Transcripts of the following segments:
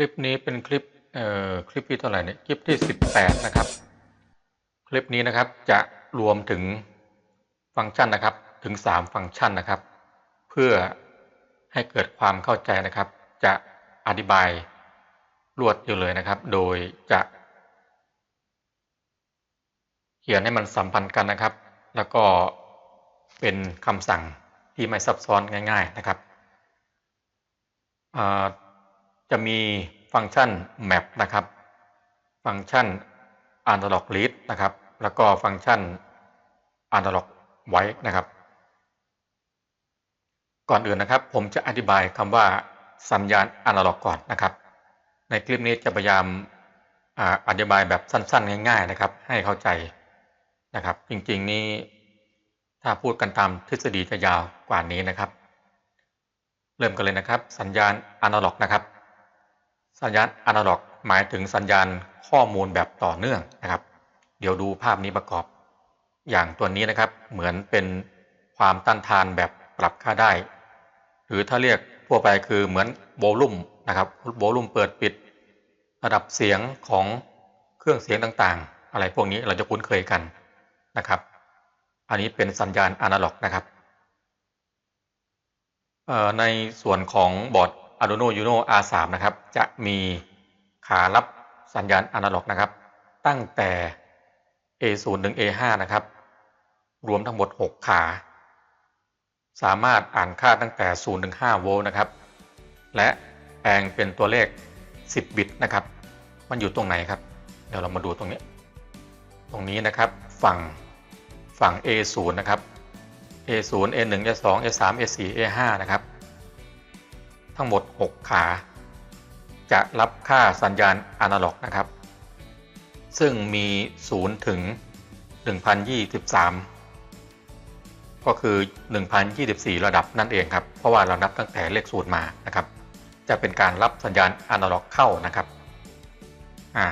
ลิปนี้เป็นคลิป เอ่อ คลิปที่เท่าไหร่เนี่ย คลิปที่18นะครับ คลิปนี้นะครับจะรวมถึงฟังก์ชันนะครับ ถึง3ฟังก์ชันนะครับ เพื่อให้เกิดความเข้าใจนะครับ จะอธิบายรวดเดียวเลยนะครับ โดยจะเขียนให้มันสัมพันธ์กันนะครับ แล้วก็เป็นคำสั่งที่ไม่ซับซ้อนง่าย ๆนะครับอ่าจะมี ฟังก์ชัน map นะครับ ฟังก์ชัน analog read นะครับ แล้วก็ฟังก์ชัน analog write นะครับ ก่อนอื่นนะครับ ผมจะอธิบายคำว่าสัญญาณ analog ก่อนนะครับ ในคลิปนี้จะพยายามอธิบายแบบสั้นๆ ง่าย ๆ นะครับ ให้เข้าใจนะครับ จริงๆนี้ถ้าพูดกันตามทฤษฎีจะยาวกว่านี้นะครับ เริ่มกันเลยนะครับ สัญญาณ analog นะครับ สัญญาณอนาล็อกหมายถึงสัญญาณข้อมูลแบบต่อเนื่องนะครับ เดี๋ยวดูภาพนี้ประกอบ อย่างตัวนี้นะครับเหมือนเป็นความต้านทานแบบปรับค่าได้ หรือถ้าเรียกทั่วไปคือเหมือนโวลูมนะครับโวลูมเปิดปิด ระดับเสียงของเครื่องเสียงต่างๆ อะไรพวกนี้เราจะคุ้นเคยกันนะครับ อันนี้เป็นสัญญาณอนาล็อกนะครับในส่วนของบอร์ด Arduino Uno R3 นะครับ จะมีขารับสัญญาณอนาล็อกนะครับ ตั้งแต่ A0 ถึง A5 นะครับ รวมทั้งหมด 6 ขา สามารถอ่านค่าตั้งแต่ 0 ถึง 5 โวลต์นะครับ และแปลงเป็นตัวเลข 10 บิตนะครับ มันอยู่ตรงไหนครับ เดี๋ยวเรามาดูตรงนี้ ตรงนี้นะครับ ฝั่งฝั่ง A0 นะครับ A0 A1 A2 A3 A4 A5 นะครับ ทั้งหมด 6 ขา จะรับค่าสัญญาณอนาล็อกนะครับ ซึ่งมี 0 ถึง 1023 ก็คือ 1024 ระดับนั่นเองครับ เพราะว่าเรานับตั้งแต่เลขศูนย์มานะครับ จะเป็นการรับสัญญาณอนาล็อกเข้านะครับอ่า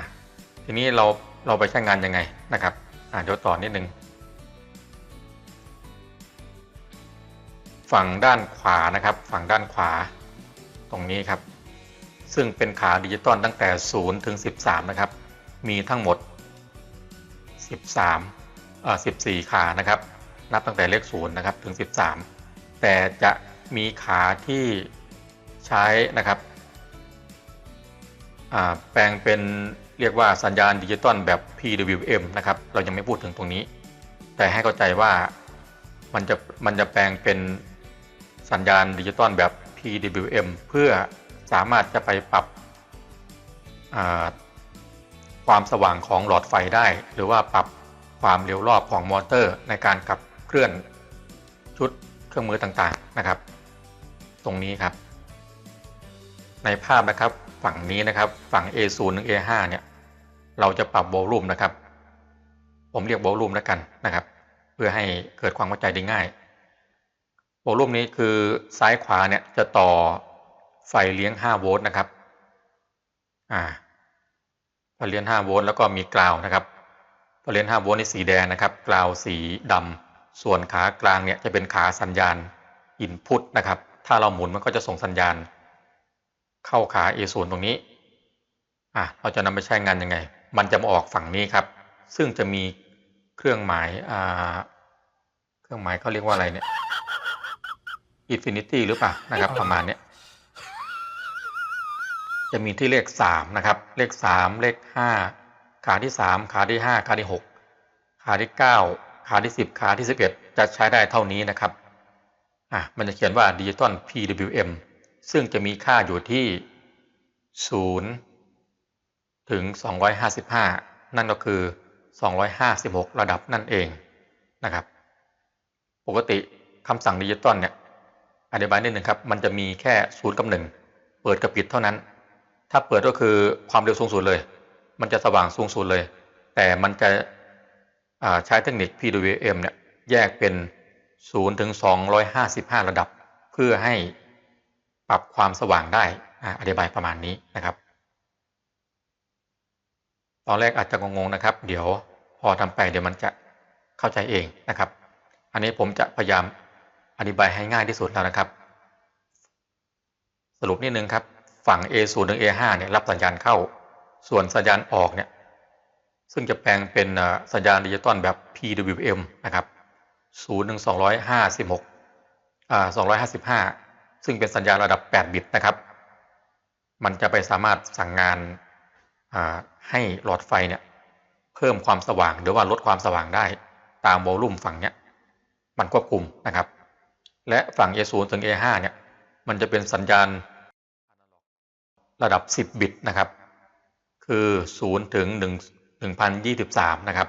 ทีนี้เราเราไปใช้งานยังไงนะครับอ่าเดี๋ยวต่อนิดนึงฝั่งด้านขวานะครับ ฝั่งด้านขวา ตรงนี้ครับ ซึ่งเป็นขาดิจิตอลตั้งแต่ 0 ถึง 13 นะครับ มีทั้งหมด 13เอ่อ14 ขานะครับ นับตั้งแต่เลข 0 นะครับ ถึง 13 แต่จะมีขาที่ใช้นะครับแปลงเป็นเรียกว่าสัญญาณดิจิตอลแบบ PWM นะครับ เรายังไม่พูดถึงตรงนี้ แต่ให้เข้าใจว่ามันจะมันจะแปลงเป็นสัญญาณดิจิตอลแบบ PWM เพื่อสามารถจะไปปรับความสว่างของหลอดไฟได้ หรือว่าปรับความเร็วรอบของมอเตอร์ในการขับเคลื่อนชุดเครื่องมือต่างๆนะครับ ตรงนี้ครับ ในภาพนะครับฝั่งนี้นะครับฝั่ง A0 ถึง A5 เนี่ยเราจะปรับโวลูมนะครับ ผมเรียกโวลูมแล้วกันนะครับ เพื่อให้เกิดความเข้าใจได้ง่าย โวลูมนี้คือซ้ายขวาเนี่ยจะต่อไฟเลี้ยง 5 โวลต์นะครับอ่าไฟเลี้ยง 5 โวลต์แล้วก็มีกราวนะครับไฟเลี้ยง 5 โวลต์นี่สีแดงนะครับกราวสีดำส่วนขากลางเนี่ยจะเป็นขาสัญญาณอินพุตนะครับ ถ้าเราหมุนมันก็จะส่งสัญญาณ เข้าขา A0 ตรงนี้อะเราจะนำไปใช้งานยังไง มันจะมาออกฝั่งนี้ครับ ซึ่งจะมีเครื่องหมายอ่าเครื่องหมายเขาเรียกว่าอะไรเนี่ย อินฟินิตี้หรือเปล่านะครับ ประมาณนี้จะมีที่เลขสามนะครับ เลขสามเลขห้าขาที่สามขาที่ห้าขาที่หกขาที่เก้าขาที่สิบขาที่สิบเอ็ดจะใช้ได้เท่านี้นะครับอะมันจะเขียนว่าดิจิตอล PWM ซึ่งจะมีค่าอยู่ที่ศูนย์ถึง 255 นั่นก็คือ 256 ระดับนั่นเองนะครับ ปกติคำสั่งดิจิตอลเนี่ย อธิบายนิดหนึ่งครับ มันจะมีแค่ศูนย์กับหนึ่งเปิดกับปิดเท่านั้น ถ้าเปิดก็คือความเร็วสูงสุดเลย มันจะสว่างสูงสุดเลย แต่มันจะใช้เทคนิค PWM เนี่ยแยกเป็น 0 ถึง 255 ระดับ เพื่อให้ปรับความสว่างได้อธิบายประมาณนี้นะครับ ตอนแรกอาจจะงงๆนะครับ เดี๋ยวพอทำไปเดี๋ยวมันจะเข้าใจเองนะครับ อันนี้ผมจะพยายาม อธิบายให้ง่ายที่สุดแล้วนะครับ สรุปนิดนึงครับ ฝั่ง A0 ถึง A5 เนี่ยรับสัญญาณเข้า ส่วนสัญญาณออกเนี่ยซึ่งจะแปลงเป็นสัญญาณดิจิตอลแบบ PWM นะครับ0ถึง256อ่า255 ซึ่งเป็นสัญญาณระดับ 8 บิตนะครับ มันจะไปสามารถสั่งงานให้หลอดไฟเนี่ยเพิ่มความสว่างหรือว่าลดความสว่างได้ ตามโวลูมฝั่งเนี้ยมันควบคุมนะครับ และฝั่ง A0 ถึง A5 เนี่ย มันจะเป็นสัญญาณระดับ 10 บิตนะครับ คือ 0 ถึง 1 1023 นะครับ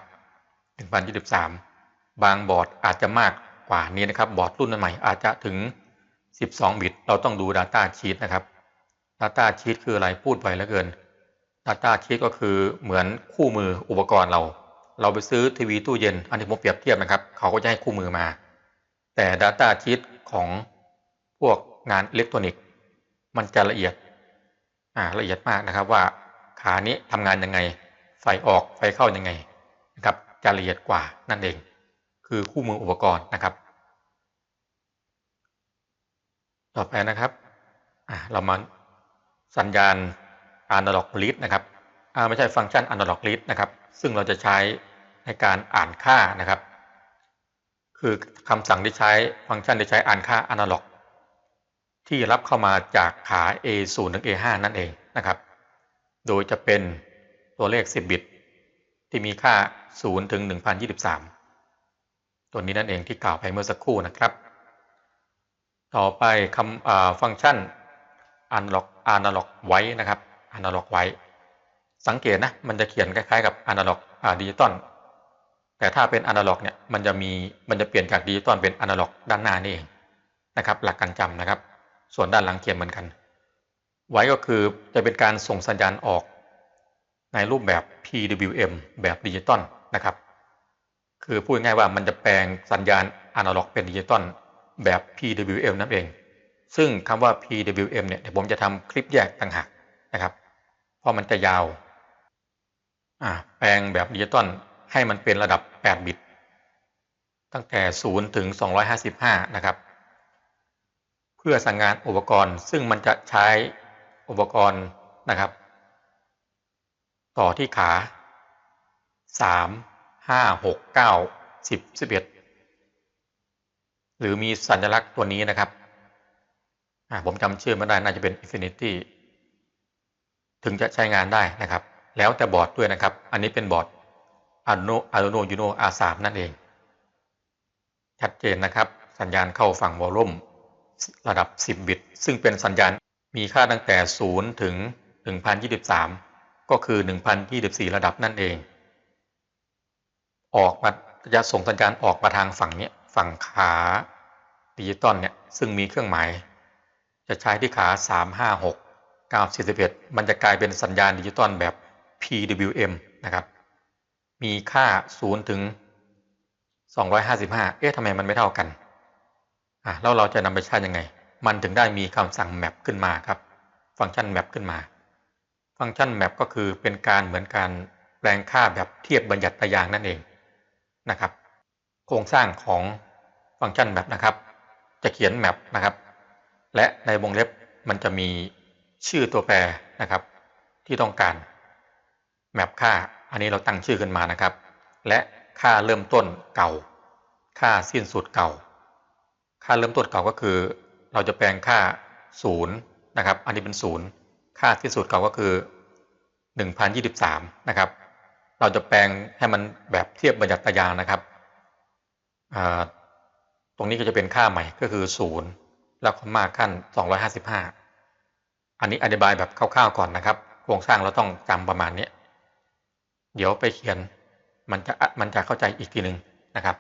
1023 บางบอร์ดอาจจะมากกว่านี้นะครับ บอร์ดรุ่นใหม่อาจจะถึง 12 บิต เราต้องดู Data Sheet นะครับ Data Sheet คืออะไรพูดไปแล้วเกิน Data Sheet ก็คือเหมือนคู่มืออุปกรณ์เรา เราไปซื้อทีวีตู้เย็น อันนี้ผมเปรียบเทียบนะครับ เขาก็จะให้คู่มือมา แต่ Data Sheet ของพวกงานอิเล็กทรอนิกส์ มันจะละเอียดอ่าละเอียดมากนะครับว่าขานี้ทำงานยังไง ไฟออกไฟเข้ายังไงนะครับจะละเอียดกว่านั่นเอง คือคู่มืออุปกรณ์นะครับ ต่อไปนะครับอ่าเรามาสัญญาณ analog read นะครับอ่าไม่ใช่ฟังก์ชัน analog read นะครับ ซึ่งเราจะใช้ในการอ่านค่านะครับ คือคำสั่งที่ใช้ฟังก์ชันที่ใช้อ่านค่า analog ที่รับเข้ามาจากขา A0 ถึง A5 นั่นเองนะครับ โดยจะเป็นตัวเลข 10 บิต ที่มีค่า 0 ถึง 1023 ตัวนี้นั่นเองที่กล่าวไปเมื่อสักครู่นะครับ ต่อไปคำฟังก์ชัน analog analog ไว้นะครับ analog ไว้ สังเกตนะ มันจะเขียนคล้ายๆกับ analog ดิจิตอล แต่ถ้าเป็น analog เนี่ยมันจะมีมันจะเปลี่ยนจากดิจิตอลเป็น analog ด้านหน้านี่เองนะครับหลักการจำนะครับ ส่วนด้านหลังเขียนเหมือนกัน ไว้ก็คือจะเป็นการส่งสัญญาณออกในรูปแบบ PWM แบบดิจิตอลนะครับ คือพูดง่ายว่ามันจะแปลงสัญญาณอนาล็อกเป็นดิจิตอลแบบ PWM นั่นเอง ซึ่งคำว่า PWM เนี่ยเดี๋ยวผมจะทำคลิปแยกต่างหากนะครับ เพราะมันจะยาว แปลงแบบดิจิตอล ให้มันเป็นระดับ 8 บิต ตั้งแต่ 0 ถึง 255 นะครับ เพื่อสั่งงานอุปกรณ์ ซึ่งมันจะใช้อุปกรณ์นะครับ ต่อที่ขา 3 5 6 9 10 11 หรือมีสัญลักษณ์ตัวนี้นะครับ ผมจำชื่อไม่ได้น่าจะเป็น Infinity ถึงจะใช้งานได้นะครับ แล้วแต่บอร์ดด้วยนะครับ อันนี้เป็นบอร์ด Arduino Arduino Uno R3 นั่นเอง ชัดเจนนะครับ สัญญาณเข้าฝั่งวอลลุ่มระดับ 10 บิต ซึ่งเป็นสัญญาณมีค่าตั้งแต่ 0 ถึง 1023 ก็คือ 1024 ระดับนั่นเอง ออกมาจะส่งสัญญาณออกมาทางฝั่งนี้ฝั่งขาดิจิตอลเนี่ยซึ่งมีเครื่องหมาย จะใช้ที่ขา 356 941 มันจะกลายเป็นสัญญาณดิจิตอลแบบ PWM นะครับ มีค่า0ถึง255 เอ๊ะทำไมมันไม่เท่ากันอะแล้วเราจะนำไปใช้ยังไง มันถึงได้มีคำสั่ง map ขึ้นมาครับ ฟังก์ชัน map ขึ้นมา ฟังก์ชัน map ก็คือเป็นการเหมือนการแปลงค่าแบบเทียบบัญญัติตายางนั่นเองนะครับ โครงสร้างของฟังก์ชัน map นะครับ จะเขียน map นะครับ และในวงเล็บมันจะมีชื่อตัวแปรนะครับ ที่ต้องการ map ค่า อันนี้เราตั้งชื่อขึ้นมานะครับ และค่าเริ่มต้นเก่า ค่าสิ้นสุดเก่า ค่าเริ่มต้นเก่าก็คือ เราจะแปลงค่า0นะครับ อันนี้เป็น 0 ค่าที่สุดเก่าก็คือ 1023 นะครับ เราจะแปลงให้มันแบบเทียบบัญญัติตยางนะครับ ตรงนี้ก็จะเป็นค่าใหม่ก็คือ 0 แล้วก็มาขั้น 255 อันนี้อธิบายแบบคร่าวๆก่อนนะครับ โครงสร้างเราต้องจำประมาณนี้ เดี๋ยวไปเขียนมันจะมันจะเข้าใจอีกทีหนึ่งนะครับ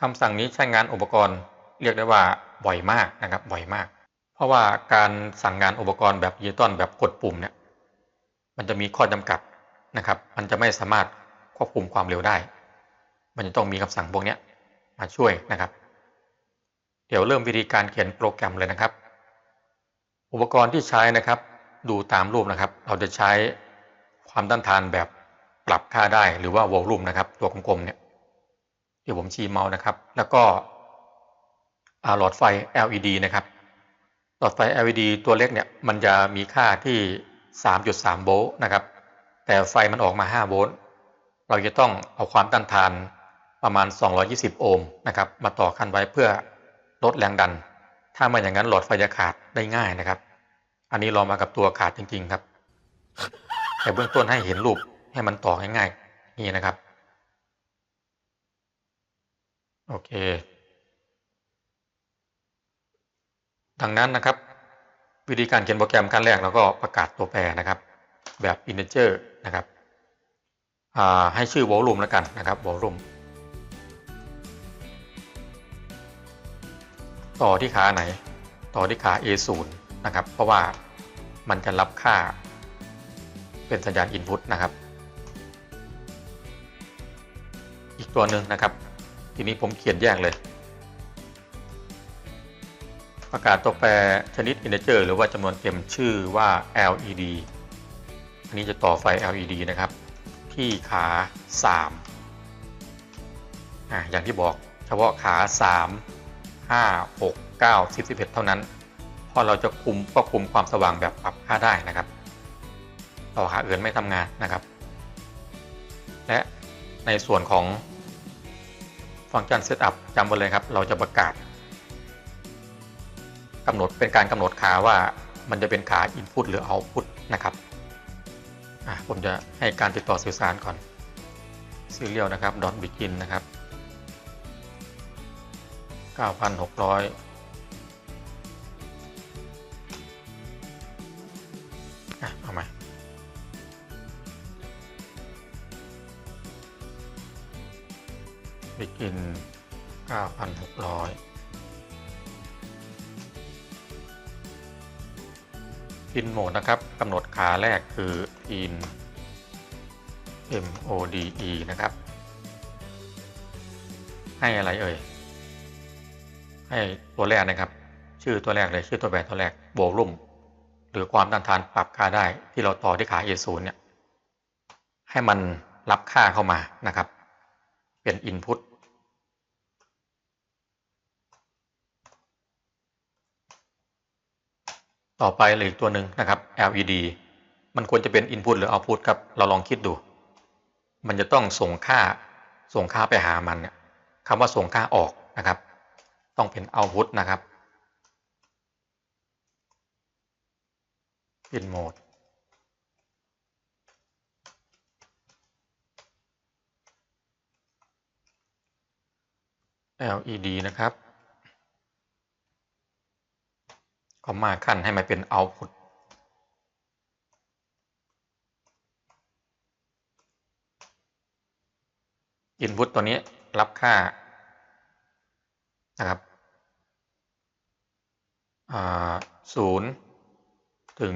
คำสั่งนี้ใช้งานอุปกรณ์เรียกได้ว่าบ่อยมากนะครับบ่อยมาก เพราะว่าการสั่งงานอุปกรณ์แบบดิจิตอลแบบกดปุ่มเนี่ยมันจะมีข้อจำกัดนะครับ มันจะไม่สามารถควบคุมความเร็วได้ มันจะต้องมีคำสั่งพวกนี้มาช่วยนะครับ เดี๋ยวเริ่มวิธีการเขียนโปรแกรมเลยนะครับ อุปกรณ์ที่ใช้นะครับ ดูตามรูปนะครับ เราจะใช้ ความต้านทานแบบปรับค่าได้หรือว่าวอลลุ่มนะครับ ตัวกลมๆเนี่ยดี๋ยวผมชี้เมาส์นะครับ แล้วก็หลอดไฟ LED นะครับ หลอดไฟ LED ตัวเล็กเนี่ยมันจะมีค่าที่ 3.3 โวลต์นะครับ แต่ไฟมันออกมา 5 โวลต์เราจะต้องเอาความต้านทานประมาณ 220 โอห์มนะครับ มาต่อคันไว้เพื่อลดแรงดัน ถ้าไม่อย่างนั้นหลอดไฟจะขาดได้ง่ายนะครับ อันนี้ลองมากับตัวขาดจริง ๆ ครับ แต่เบื้องต้นให้เห็นรูปให้มันต่อง่ายๆนี่นะครับ โอเค ดังนั้นนะครับ วิธีการเขียนโปรแกรมขั้นแรกเราก็ประกาศตัวแปรนะครับ แบบ integer นะครับให้ชื่อ volume แล้วกันนะครับ volume ต่อที่ขาไหน ต่อที่ขา A0 นะครับ เพราะว่ามันจะรับค่า เป็นสัญญาณ input นะครับ อีกตัวหนึ่งนะครับ ทีนี้ผมเขียนแยกเลย ประกาศตัวแปรชนิด integer หรือว่าจำนวนเต็มชื่อว่า LED อันนี้จะต่อไฟ LED นะครับ ที่ขา 3 อ่าอย่างที่บอกเฉพาะขา 3 5 6 9 10 11 เท่านั้น เพราะเราจะคุมควบคุมความสว่างแบบปรับค่าได้นะครับ ต่อขาอื่นไม่ทำงานนะครับ และในส่วนของฟังก์ชัน Setup จำไว้เลยครับ เราจะประกาศกำหนดเป็นการกำหนดขาว่ามันจะเป็นขา Input หรือ Output นะครับผมจะให้การติดต่อสื่อสารก่อน Serial นะครับ dot begin นะครับ 9,600 9,600พินโหมดนะครับกำหนดขาแรกคือ in mode นะครับ ให้อะไรเอ่ย ให้ตัวแรกนะครับ ชื่อตัวแรกเลยชื่อตัวแบบตัวแรกโวลุ่มหรือความต้านทานปรับค่าได้ที่เราต่อที่ขา A0 เนี่ยให้มันรับค่าเข้ามานะครับ เป็น Input ต่อไปเลยอีกตัวหนึ่งนะครับ LED มันควรจะเป็น Input หรือ Output ครับ เราลองคิดดู มันจะต้องส่งค่าส่งค่าไปหามันเนี่ยคำว่าส่งค่าออกนะครับ ต้องเป็น Output นะครับ In mode LED นะครับค อมมาขั้นให้มันเป็น output อินพุตตัวนี้รับค่านะครับศูนย์ถึง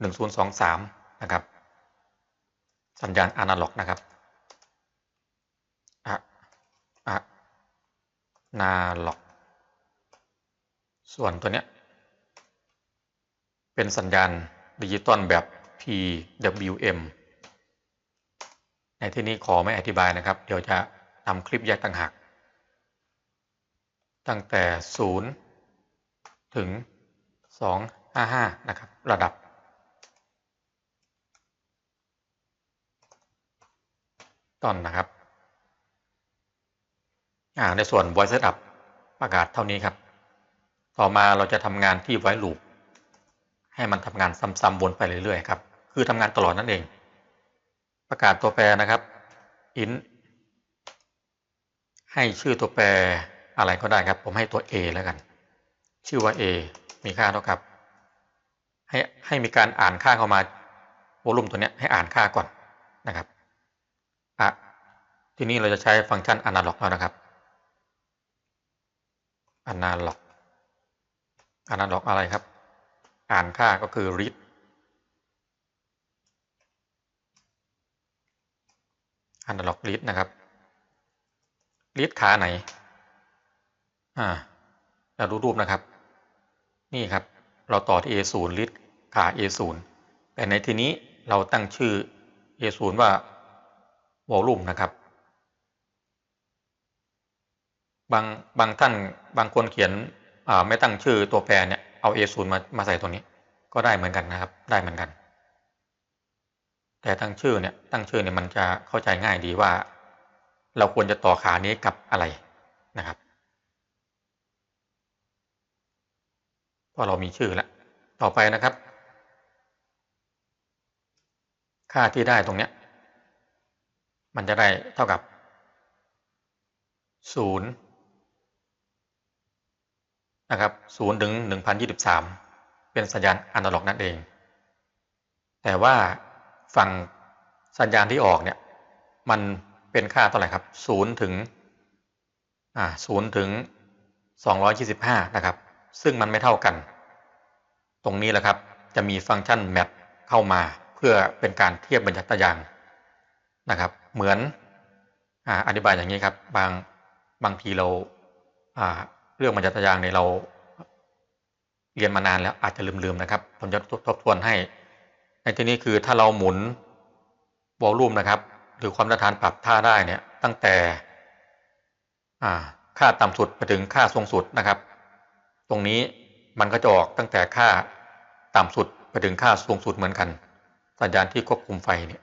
หนึ่งศูนย์สองสามนะครับ สัญญาณอนาล็อกนะครับอะอะนาล็อก ส่วนตัวเนี้ย เป็นสัญญาณดิจิตอลแบบ PWM ในที่นี้ขอไม่อธิบายนะครับ เดี๋ยวจะทำคลิปแยกต่างหาก ตั้งแต่ 0 ถึง 255 นะครับ ระดับต้นนะครับ ในส่วน voice setup ประกาศเท่านี้ครับ ต่อมาเราจะทำงานที่ while loop ให้มันทำงานซ้ำๆวนไปเรื่อยๆครับ คือทำงานตลอดนั่นเอง ประกาศตัวแปรนะครับ int ให้ชื่อตัวแปรอะไรก็ได้ครับ ผมให้ตัว a แล้วกัน ชื่อว่า a มีค่าเท่ากับ ให้ให้มีการอ่านค่าเข้ามาวอลุ่มตัวนี้ให้อ่านค่าก่อนนะครับอะทีนี้เราจะใช้ฟังก์ชัน analog แล้วนะครับ analog analog อะไรครับ อ่านค่าก็คือ read analog read นะครับ read ขาไหน อ่าเราดูรูปนะครับ นี่ครับ เราต่อที่ A0 read ขา A0 แต่ในที่นี้เราตั้งชื่อ A0 ว่า volume นะครับ บางบางท่านบางคนเขียนไม่ตั้งชื่อตัวแปรเนี่ย เอา A0 มามาใส่ตรงนี้ ก็ได้เหมือนกันนะครับ ได้เหมือนกัน แต่ตั้งชื่อเนี่ยตั้งชื่อเนี่ยมันจะเข้าใจง่ายดีว่า เราควรจะต่อขานี้กับอะไรนะครับพอเรามีชื่อแล้วต่อไปนะครับ ค่าที่ได้ตรงเนี้ย มันจะได้เท่ากับศูนย์ นะครับศูนย์ถึงหนึ่งพันยี่สิบสามเป็นสัญญาณอนาล็อกนั่นเอง แต่ว่าฝั่งสัญญาณที่ออกเนี่ย มันเป็นค่าเท่าไหร่ครับศูนย์ถึงอ่าศูนย์ถึงสองร้อยยี่สิบห้านะครับ ซึ่งมันไม่เท่ากัน ตรงนี้แหละครับ จะมีฟังก์ชันแมทเข้ามาเพื่อเป็นการเทียบบรรยัตยางนะครับ เหมือนออธิบายอย่างนี้ครับ บางบางทีเราอ่า เรื่องบรรยัตยางในเราเรียนมานานแล้วอาจจะลืมๆนะครับ ผมจะทบทวนให้ ในที่นี้คือถ้าเราหมุนวอลลุ่มนะครับ หรือความต้านทานปรับท่าได้เนี่ย ตั้งแต่ค่าต่ำสุดไปถึงค่าสูงสุดนะครับ ตรงนี้มันก็จะออกตั้งแต่ค่าต่ำสุดไปถึงค่าสูงสุดเหมือนกัน สัญญาณที่ควบคุมไฟเนี่ย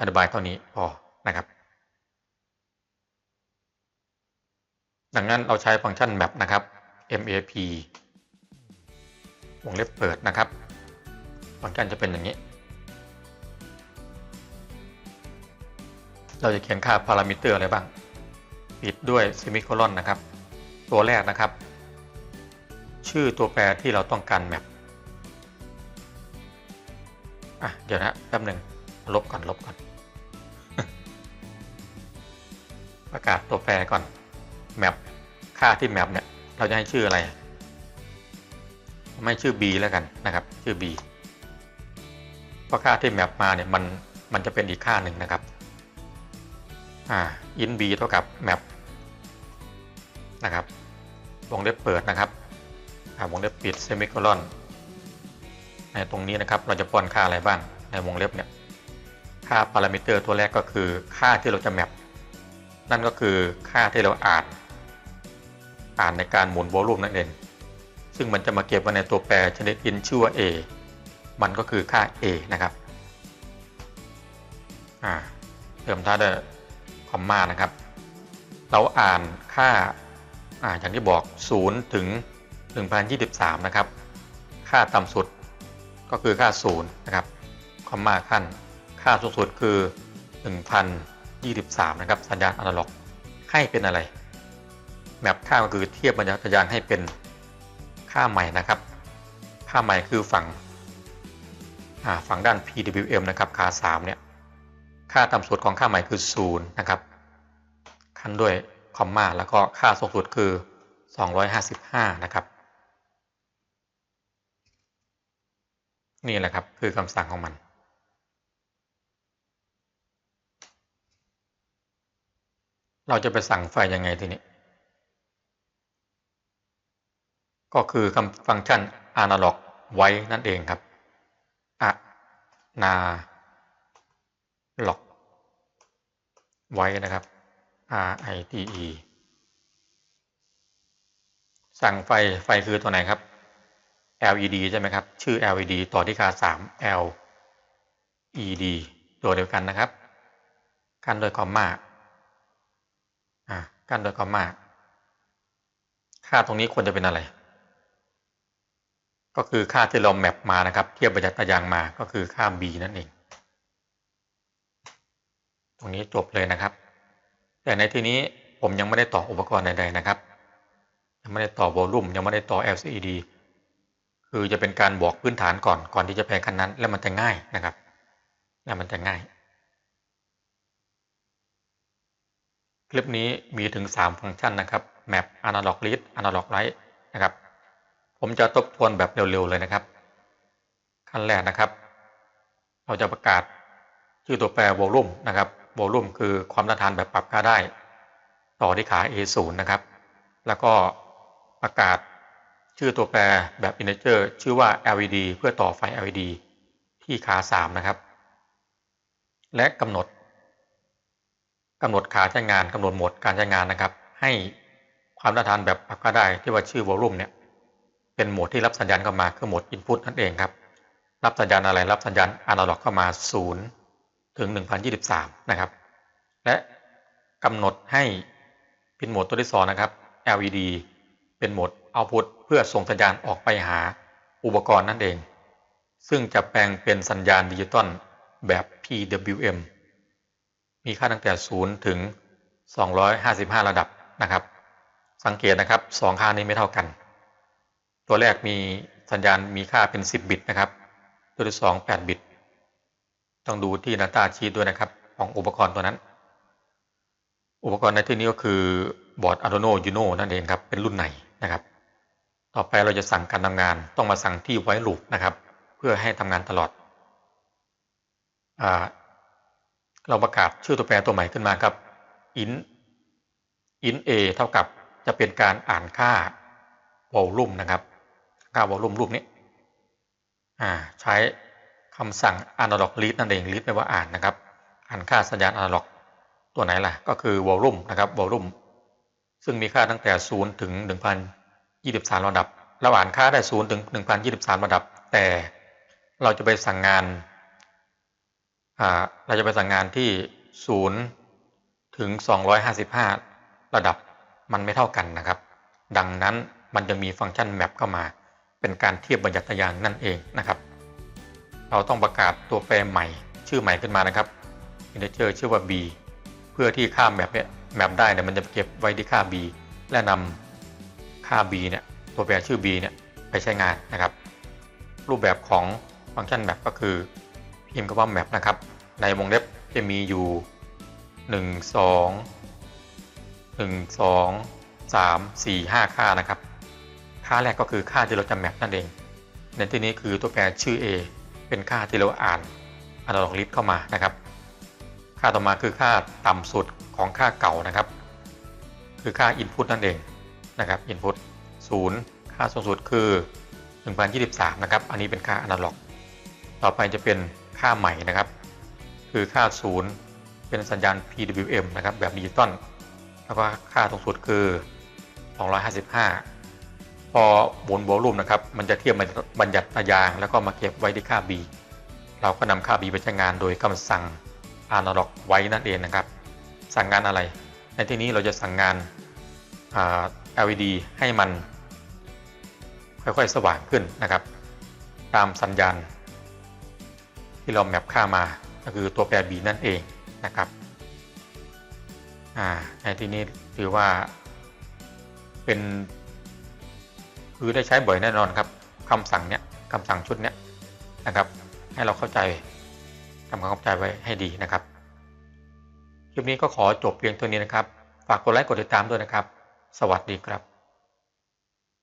อธิบายเท่านี้พอนะครับ ดังนั้นเราใช้ฟังก์ชัน map นะครับ map วงเล็บเปิดนะครับ ฟังก์ชันจะเป็นอย่างนี้ เราจะเขียนค่าพารามิเตอร์อะไรบ้าง ปิดด้วยเซมิโคลอนนะครับ ตัวแรกนะครับ ชื่อตัวแปรที่เราต้องการแมปอะ เดี๋ยวนะแป๊บหนึ่งลบก่อนลบก่อน ประกาศตัวแปรก่อนแมป ค่าที่แมปเนี่ยเราจะให้ชื่ออะไร ไม่ชื่อ b แล้วกันนะครับ ชื่อ b เพราะค่าที่แมปมาเนี่ยมันมันจะเป็นอีกค่าหนึ่งนะครับอ่า in b เท่ากับ map นะครับวงเล็บเปิดนะครับวงเล็บปิดเซมิโคลอนในตรงนี้นะครับเราจะป้อนค่าอะไรบ้างในวงเล็บเนี่ยค่าพารามิเตอร์ตัวแรกก็คือค่าที่เราจะแมปนั่นก็คือค่าที่เราอ่าน อ่านในการหมุนโวลูมนั่นเอง ซึ่งมันจะมาเก็บไว้ในตัวแปรชนิดอินชื่อว่า a มันก็คือค่า a นะครับเติมท่าด้วยคอมมานะครับ เราอ่านค่าอ่าอย่างที่บอก 0 ถึง 1023 นะครับ ค่าต่ำสุดก็คือค่า 0 นะครับ คอมมาขั้น ค่าสูงสุดคือ 1023 นะครับ สัญญาณอนาล็อก ให้เป็นอะไร แมปค่าก็คือเทียบบรรยายานให้เป็นค่าใหม่นะครับ ค่าใหม่คือฝั่งฝั่งด้าน PWM นะครับค่า3เนี่ยค่าต่ำสุดของค่าใหม่คือ0นะครับขั้นด้วยคอมมาแล้วก็ค่าสูงสุดคือ 255 นะครับ นี่แหละครับคือคำสั่งของมันเราจะไปสั่งไฟยังไงทีนี้ ก็คือคำฟังก์ชัน analog ไว้นั่นเองครับอะนาล็อกไว้นะครับ R I T E สั่งไฟไฟคือตัวไหนครับ LED ใช่ไหมครับ ชื่อ LED ต่อที่ค่า3 LED ตัวเดียวกันนะครับ กันโดยคอมมาอ่ากันโดยคอมมาค่าตรงนี้ควรจะเป็นอะไร ก็คือค่าที่เราแมปมานะครับ เทียบประยัตยางมาก็คือค่า b นั่นเอง ตรงนี้จบเลยนะครับ แต่ในที่นี้ผมยังไม่ได้ต่ออุปกรณ์ใดๆนะครับ ยังไม่ได้ต่อโวลลูมยังไม่ได้ต่อ LCD คือจะเป็นการบอกพื้นฐานก่อนก่อนที่จะแปลงคันนั้น แล้วมันจะง่ายนะครับ แล้วมันจะง่าย คลิปนี้มีถึง 3 ฟังก์ชันนะครับ map analog read analog write นะครับ ผมจะทบทวนแบบเร็วๆเลยนะครับ ขั้นแรกนะครับ เราจะประกาศชื่อตัวแปร volume นะครับ volume คือความต้านทานแบบปรับค่าได้ ต่อที่ขา A0 นะครับ แล้วก็ประกาศชื่อตัวแปรแบบ integer ชื่อว่า LED เพื่อต่อไฟ LED ที่ขา 3 นะครับ และกำหนดกำหนดขาใช้งานกำหนดโหมดการใช้งานนะครับ ให้ความต้านทานแบบปรับค่าได้ที่ว่าชื่อ volume เนี่ย เป็นโหมดที่รับสัญญาณเข้ามาคือโหมด Input นั่นเองครับ รับสัญญาณอะไรรับสัญญาณอนาล็อกเข้ามา 0 ถึง 1023 นะครับ และกำหนดให้พินโหมดตัวที่2นะครับ LED เป็นโหมด Output เพื่อส่งสัญญาณออกไปหาอุปกรณ์นั่นเอง ซึ่งจะแปลงเป็นสัญญาณดิจิตอลแบบ PWM มีค่าตั้งแต่ 0 ถึง 255 ระดับนะครับ สังเกตนะครับสองค่านี้ไม่เท่ากัน ตัวแรกมีสัญญาณมีค่าเป็น 10 บิตนะครับ ตัวที่ 2 8 บิต ต้องดูที่ Data Sheet ด้วยนะครับ ของอุปกรณ์ตัวนั้น อุปกรณ์ในที่นี้ก็คือบอร์ด Arduino Uno นั่นเองครับ เป็นรุ่นไหนนะครับ ต่อไปเราจะสั่งการทำงาน ต้องมาสั่งที่ไว้ลูปนะครับ เพื่อให้ทำงานตลอดอเราประกาศชื่อตัวแปรตัวใหม่ขึ้นมาครับ int int a เท่ากับจะเป็นการอ่านค่าวอลลุ่มนะครับ ค่าวอลลุ่มรูปนี้อ่าใช้คำสั่ง analog read นั่นเอง read แปลว่าอ่านนะครับ อ่านค่าสัญญาณ analog ตัวไหนล่ะ ก็คือวอลลุ่มนะครับวอลลุ่มซึ่งมีค่าตั้งแต่ 0 ถึง 1023 ระดับ เราอ่านค่าได้ 0 ถึง 1023 ระดับ แต่เราจะไปสั่งงาน เราจะไปสั่งงานที่ 0 ถึง 255 ระดับ มันไม่เท่ากันนะครับ ดังนั้นมันจะมีฟังก์ชัน map เข้ามา เป็นการเทียบบัญญัติยางนั่นเองนะครับ เราต้องประกาศตัวแปรใหม่ ชื่อใหม่ขึ้นมานะครับ integer ชื่อว่า b เพื่อที่ค่าแมปเนี่ยแมปได้เนี่ยมันจะเก็บไว้ที่ค่า b และนำค่า b เนี่ยตัวแปรชื่อ b เนี่ยไปใช้งานนะครับ รูปแบบของฟังก์ชัน map ก็คือพิมพ์คำว่า map นะครับ ในวงเล็บจะมีอยู่ 1 2 1 2 3 4 5 ค่านะครับ ค่าแรกก็คือค่าที่เราจะแมปนั่นเอง ในที่นี้คือตัวแปรชื่อ a เป็นค่าที่เราอ่าน analog read เข้ามานะครับ ค่าต่อมาคือค่าต่ำสุดของค่าเก่านะครับ คือค่า input นั่นเองนะครับ input 0 ค่าสูงสุดคือ 1023 นะครับ อันนี้เป็นค่า analog ต่อไปจะเป็นค่าใหม่นะครับ คือค่า 0 เป็นสัญญาณ PWM นะครับ แบบดิจิตอล แล้วก็ค่าสูงสุดคือ 255 อหมุนโวลูมนะครับมันจะเทียบบัญญัติยาง แล้วก็มาเก็บไว้ที่ค่า B เราก็นำค่า B ไปใช้งานโดยคำสั่ง analog ไว้นั่นเองนะครับ สั่งงานอะไร ในที่นี้เราจะสั่งงาน LED ให้มัน ค่อยๆสว่างขึ้นนะครับ ตามสัญญาณ ที่เราแมปค่ามาก็คือตัวแปร B นั่นเองนะครับในที่นี้ถือว่าเป็น คือได้ใช้บ่อยแน่นอนครับคำสั่งเนี้ยคำสั่งชุดเนี้ยนะครับ ให้เราเข้าใจทำความเข้าใจไว้ให้ดีนะครับคลิปนี้ก็ขอจบเพียงเท่านี้นะครับ ฝากกดไลค์กดติดตามด้วยนะครับ สวัสดีครับ